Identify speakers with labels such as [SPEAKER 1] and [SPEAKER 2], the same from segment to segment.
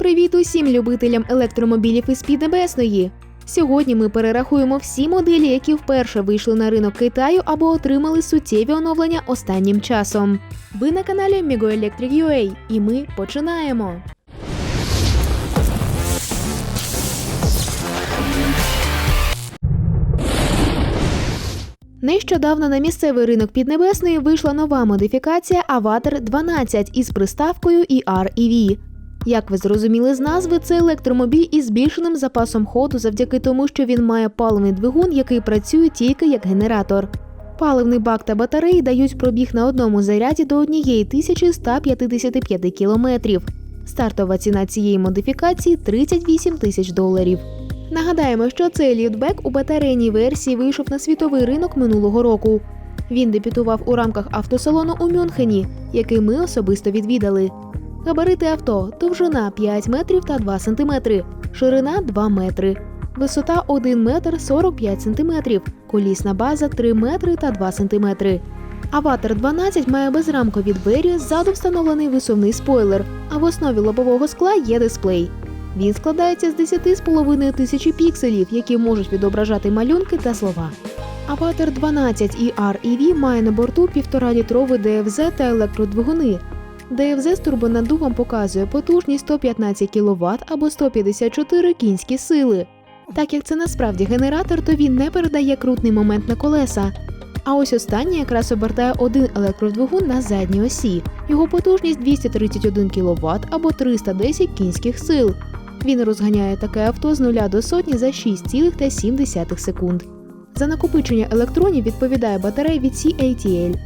[SPEAKER 1] Привіт усім любителям електромобілів із Піднебесної! Сьогодні ми перерахуємо всі моделі, які вперше вийшли на ринок Китаю або отримали суттєві оновлення останнім часом. Ви на каналі Migo Electric і ми починаємо. Нещодавно на місцевий ринок Піднебесної вийшла нова модифікація Avatar 12 із приставкою ER-EV. Як ви зрозуміли з назви, це електромобіль із збільшеним запасом ходу завдяки тому, що він має паливний двигун, який працює тільки як генератор. Паливний бак та батареї дають пробіг на одному заряді до 1155 кілометрів. Стартова ціна цієї модифікації 38 тисяч доларів. Нагадаємо, що цей ліфтбек у батарейній версії вийшов на світовий ринок минулого року. Він дебютував у рамках автосалону у Мюнхені, який ми особисто відвідали. Габарити авто довжина 5 метрів та 2 сантиметри, ширина 2 метри, висота 1 метр 45 сантиметрів, колісна база 3 метри та 2 сантиметри. Аватар 12 має безрамкові двері, ззаду встановлений висувний спойлер, а в основі лобового скла є дисплей. Він складається з 10,5 тисячі пікселів, які можуть відображати малюнки та слова. Аватар 12 ER EV має на борту 1,5-літровий ДФЗ та електродвигуни. ДФЗ з турбонаддувом показує потужність 115 кВт або 154 кінські сили. Так як це насправді генератор, то він не передає крутний момент на колеса. А ось останній якраз обертає один електродвигун на задній осі. Його потужність 231 кВт або 310 кінських сил. Він розганяє таке авто з 0 до сотні за 6,7 секунд. За накопичення електронів відповідає батарея від CATL.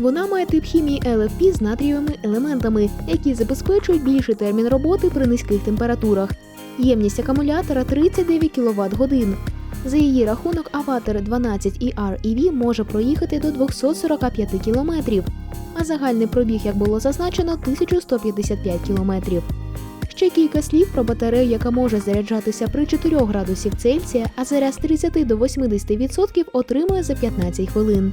[SPEAKER 1] Вона має тип хімії LFP з натрієвими елементами, які забезпечують більший термін роботи при низьких температурах. Ємність акумулятора 39 кВт годин. За її рахунок Avatar 12 ER EV може проїхати до 245 км, а загальний пробіг, як було зазначено, 1155 км. Ще кілька слів про батарею, яка може заряджатися при 4 градусів Цельсія, а заряд з 30 до 80% отримує за 15 хвилин.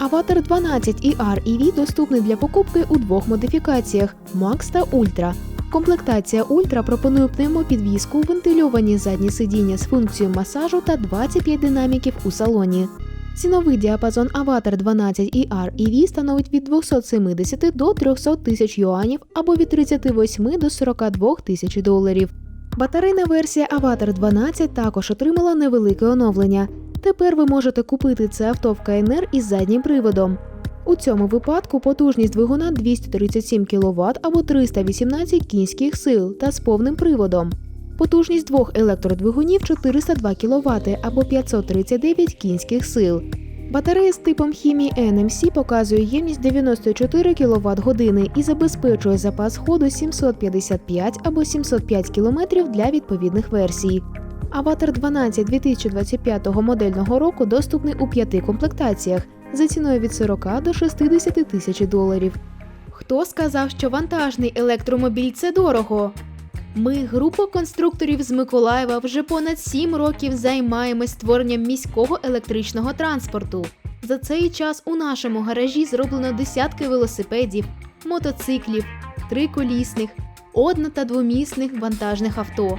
[SPEAKER 1] Аватар 12 ER EV доступний для покупки у двох модифікаціях Max та Ultra. Комплектація Ultra пропонує пневмопідвізку, вентильовані задні сидіння з функцією масажу та 25 динаміків у салоні. Ціновий діапазон Avatar 12 ER EV становить від 270 до 300 тисяч юанів або від 38 до 42 тисяч доларів. Батарейна версія Avatar 12 також отримала невелике оновлення. Тепер ви можете купити це авто в КНР із заднім приводом. У цьому випадку потужність двигуна 237 кВт або 318 кінських сил та з повним приводом. Потужність двох електродвигунів 402 кВт або 539 кінських сил. Батарея з типом хімії NMC показує ємність 94 кВт години і забезпечує запас ходу 755 або 705 км для відповідних версій. Аватар 12 2025 модельного року доступний у п'яти комплектаціях за ціною від 40 до 60 тисяч доларів. Хто сказав, що вантажний електромобіль це дорого? Ми, група конструкторів з Миколаєва, вже понад 7 років займаємось створенням міського електричного транспорту. За цей час у нашому гаражі зроблено десятки велосипедів, мотоциклів, триколісних, одно- та двомісних вантажних авто.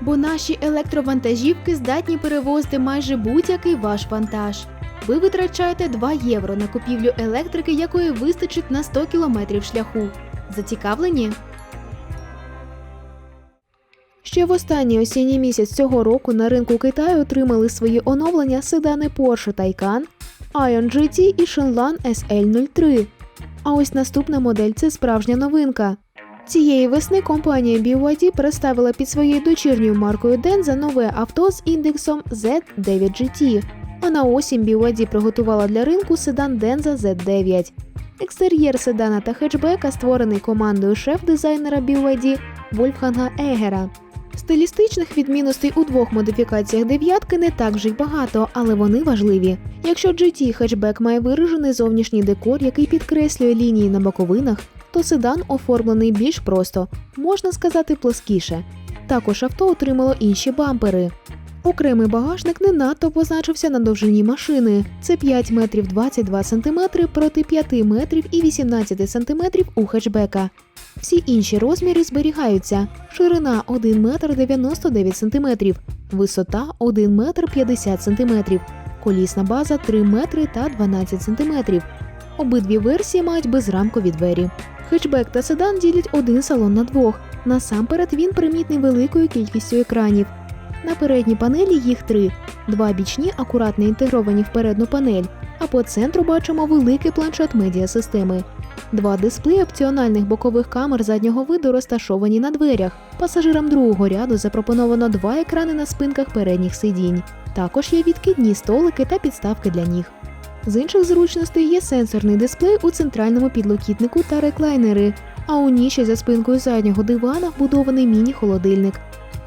[SPEAKER 1] Бо наші електровантажівки здатні перевозити майже будь-який ваш вантаж. Ви витрачаєте 2 євро на купівлю електрики, якої вистачить на 100 кілометрів шляху. Зацікавлені? Ще в останній осінній місяць цього року на ринку Китаю отримали свої оновлення седани Porsche Taycan, Ion GT і Shenlan SL03. А ось наступна модель це справжня новинка. Цієї весни компанія BYD представила під своєю дочірньою маркою Denza нове авто з індексом Z9GT. А на осінь BYD приготувала для ринку седан Denza Z9. Екстер'єр седана та хетчбека створений командою шеф-дизайнера BYD Вольфганга Егера. Стилістичних відмінностей у двох модифікаціях дев'ятки не так вже й багато, але вони важливі. Якщо GT хетчбек має виражений зовнішній декор, який підкреслює лінії на боковинах, то седан оформлений більш просто, можна сказати, плоскіше. Також авто отримало інші бампери. Окремий багажник не надто позначився на довжині машини. Це 5 метрів 22 сантиметри проти 5 метрів і 18 сантиметрів у хетчбека. Всі інші розміри зберігаються. Ширина 1 метр 99 сантиметрів, висота 1 метр 50 сантиметрів, колісна база 3 метри та 12 сантиметрів. Обидві версії мають безрамкові двері. Хетчбек та седан ділять один салон на двох. Насамперед він примітний великою кількістю екранів. На передній панелі їх три: два бічні, акуратно інтегровані в передню панель, а по центру бачимо великий планшет медіасистеми. Два дисплеї опціональних бокових камер заднього виду розташовані на дверях. Пасажирам другого ряду запропоновано два екрани на спинках передніх сидінь. Також є відкидні столики та підставки для ніг. З інших зручностей є сенсорний дисплей у центральному підлокітнику та реклайнери, а у ніші за спинкою заднього дивана вбудований міні-холодильник.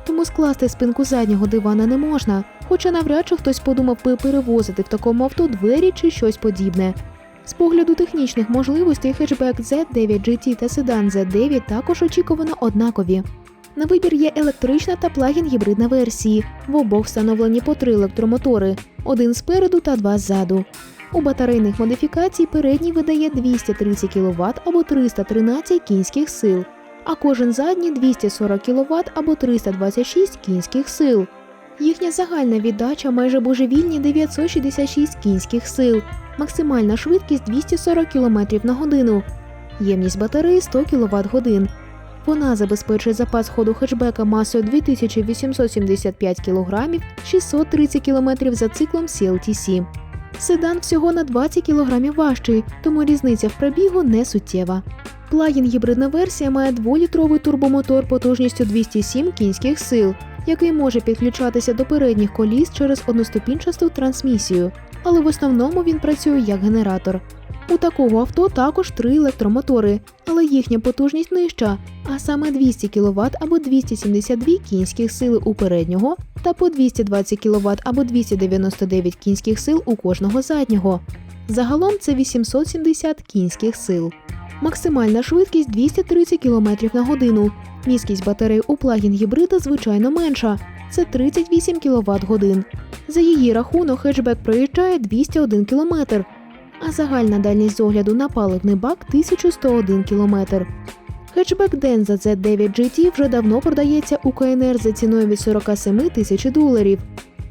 [SPEAKER 1] Тому скласти спинку заднього дивана не можна, хоча навряд чи хтось подумав би перевозити в такому авто двері чи щось подібне. З погляду технічних можливостей хетчбек Z9 GT та седан Z9 також очікувано однакові. На вибір є електрична та плагін гібридна версії. В обох встановлені по три електромотори: один спереду та два ззаду. У батарейних модифікацій передній видає 230 кВт або 313 кінських сил, а кожен задній 240 кВт або 326 кінських сил. Їхня загальна віддача майже божевільні 966 кінських сил, максимальна швидкість 240 км на годину, ємність батареї 100 кВт годин. Вона забезпечує запас ходу хетчбека масою 2875 кг 630 км за циклом CLTC. Седан всього на 20 кг важчий, тому різниця в пробігу не суттєва. Плагін гібридна версія має дволітровий турбомотор потужністю 207 кінських сил, який може підключатися до передніх коліс через одноступінчасту трансмісію, але в основному він працює як генератор. У такого авто також три електромотори, але їхня потужність нижча, а саме 200 кВт або 272 кінських сили у переднього та по 220 кВт або 299 кінських сил у кожного заднього. Загалом це 870 кінських сил. Максимальна швидкість 230 км на годину. Міськість батарей у плагін гібрида звичайно менша це 38 кВт годин. За її рахунок хетчбек проїжджає 201 км, а загальна дальність огляду на паливний бак 1101 км. Хетчбек Denza Z9 GT вже давно продається у КНР за ціною від 47 тисяч доларів.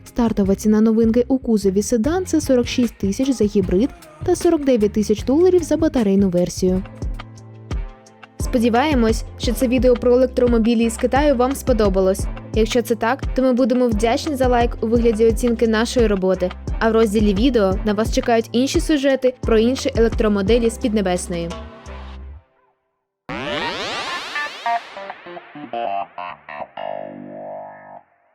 [SPEAKER 1] Стартова ціна новинки у кузові седан це 46 тисяч за гібрид та 49 тисяч доларів за батарейну версію. Сподіваємось, що це відео про електромобілі із Китаю вам сподобалось. Якщо це так, то ми будемо вдячні за лайк у вигляді оцінки нашої роботи. А в розділі відео на вас чекають інші сюжети про інші електромоделі з Піднебесної.